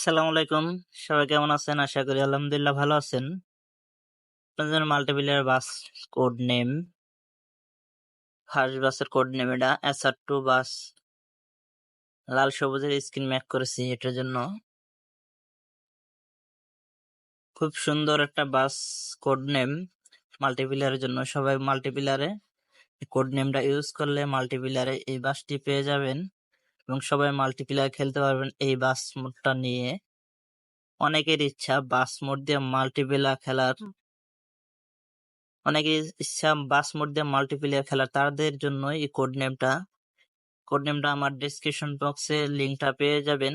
আসসালামু আলাইকুম। সবাই কেমন আছেন? আশা করি আলহামদুলিল্লাহ ভালো আছেন। আপনাদের multiplayer bus code name first বাসের কোড নেম এটা এসআর টু বাস লাল সবুজের স্ক্রিন ম্যাক করেছি এটার জন্য। খুব সুন্দর একটা বাস কোড নেম মাল্টিপ্লেয়ারের জন্য। সবাই মাল্টিপ্লেয়ারে কোড নেমটা ইউজ করলে মাল্টিপ্লেয়ারে এই বাসটি পেয়ে যাবেন। এবং সবাই মাল্টিপ্লেয়ার খেলতে পারবেন এই বাস মোডটা নিয়ে। অনেকের ইচ্ছা বাস মোড দিয়ে মাল্টিপ্লেয়ার খেলার। অনেকের ইচ্ছা বাস মোড দিয়ে মাল্টিপ্লেয়ার খেলার। তাদের জন্য এই কোড নেমটা কোড নেমটা আমার ডিসক্রিপশন বক্সে লিঙ্কটা পেয়ে যাবেন।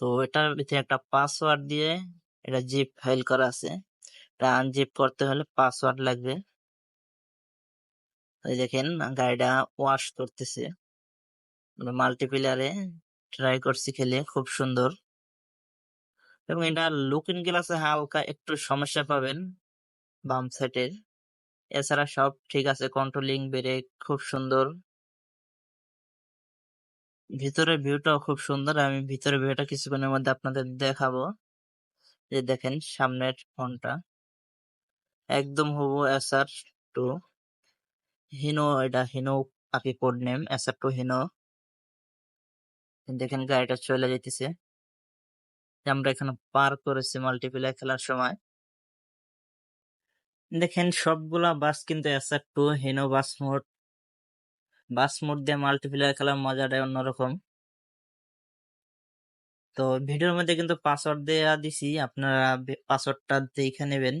তো এটার ভিতরে একটা পাসওয়ার্ড দিয়ে এটা জিপ ফাইল করা আছে। এটা আনজিপ করতে হলে পাসওয়ার্ড লাগবে। এই দেখেন গাড়িটা ওয়াশ করতেছে। মাল্টিপ্লেয়ারে ট্রাই করছি খেলে, খুব সুন্দর। এবং এটা লুকিং গ্লাসে হালকা একটু সমস্যা পাবেন বাম সাইডের এছাড়া সব ঠিক আছে কন্ট্রোলিং ব্রেক খুব সুন্দর। ভিতরের ভিউটাও খুব সুন্দর, আমি ভিতরের ভিউটা কিছুক্ষণের মধ্যে আপনাদের দেখাবো। যে দেখেন সামনের ফোনটা। একদম হুবু এসআর টু হিনো এটা হিনো আকি code name SR two Hino দেখেন গাড়িটা চলে যেতেছে আমরা এখানে পার করেছি মাল্টিপ্লাই খেলার সময়। দেখেন সবগুলা বাস কিন্তু SR two Hino bus mode bus mode দিয়ে মাল্টিপ্লেয়ার খেলার মজাটাই অন্যরকম। তো ভিডিওর মধ্যে কিন্তু পাসওয়ার্ড দেওয়া দিছি, আপনারা পাসওয়ার্ডটা দেখে নেবেন।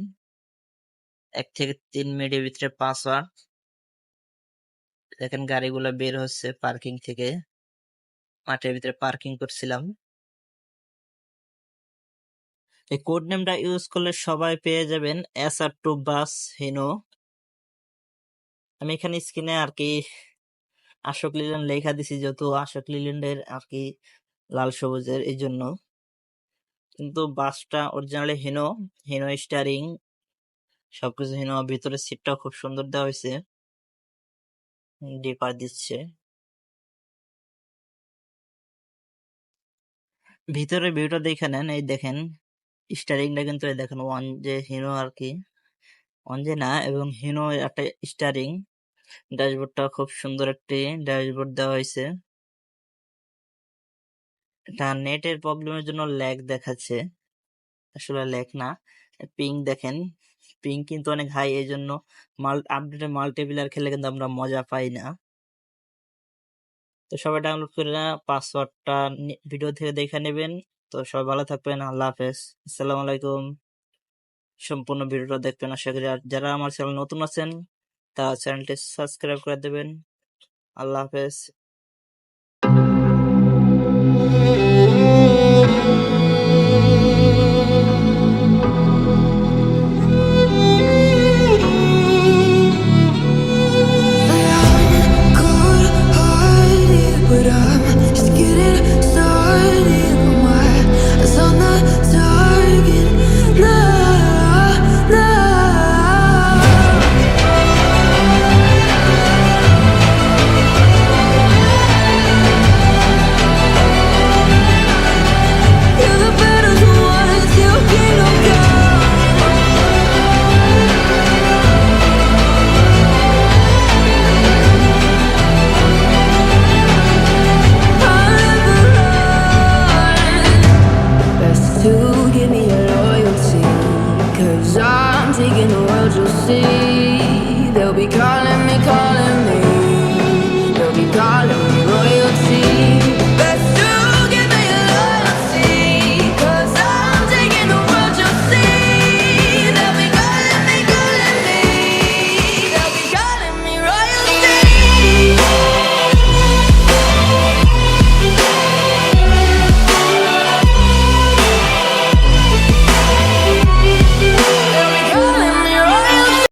এক থেকে তিন মিনিটের ভিতরে পাসওয়ার্ড দেখেন গাড়িগুলো বের হচ্ছে পার্কিং থেকে। মাঠের ভিতরে পার্কিং করছিলাম। এই কোড নেমটা ইউজ করলে সবাই পেয়ে যাবেন S R two bus Hino আমি এখানে স্ক্রিনে আর কি আশোক লিল্যান্ড লেখা দিছি, যেহেতু আশোক লিল্যান্ডের আর কি লাল সবুজের, এই জন্য। কিন্তু বাসটা অরিজিনালি হিনো হিনো স্টারিং সবকিছু হিনো ভিতরে সিটটাও খুব সুন্দর দেওয়া হয়েছে। ডিপার দিচ্ছে। ভিতরে ভিউটা দেখে নেন, এই দেখেন স্টারিংটা কিন্তু এই দেখেন ওয়ান যে হিনো আর কি ওয়ান যে না, এবং হিনো একটা স্টারিং ড্যাশবোর্ডটা খুব সুন্দর একটি ড্যাশবোর্ড দেওয়া হয়েছে। এটা নেটের প্রবলেমের জন্য ল্যাগ দেখাচ্ছে। আসলে ল্যাগ না পিং দেখেন পিং কিন্তু অনেক হাই এই জন্য মাল আপডেটে মাল্টিপ্লেয়ার খেলে কিন্তু আমরা মজা পাই না। তো সবাই ডাউনলোড করে না পাসওয়ার্ডটা ভিডিও থেকে দেখে নেবেন। তো সবাই ভালো থাকবেন, আল্লাহ হাফেজ। আসসালামু আলাইকুম। সম্পূর্ণ ভিডিওটা দেখবেন, আশা করি। আর যারা আমার চ্যানেল নতুন আছেন, তারা চ্যানেলটি সাবস্ক্রাইব করে দেবেন। আল্লাহ হাফেজ। World, you'll see. They'll be calling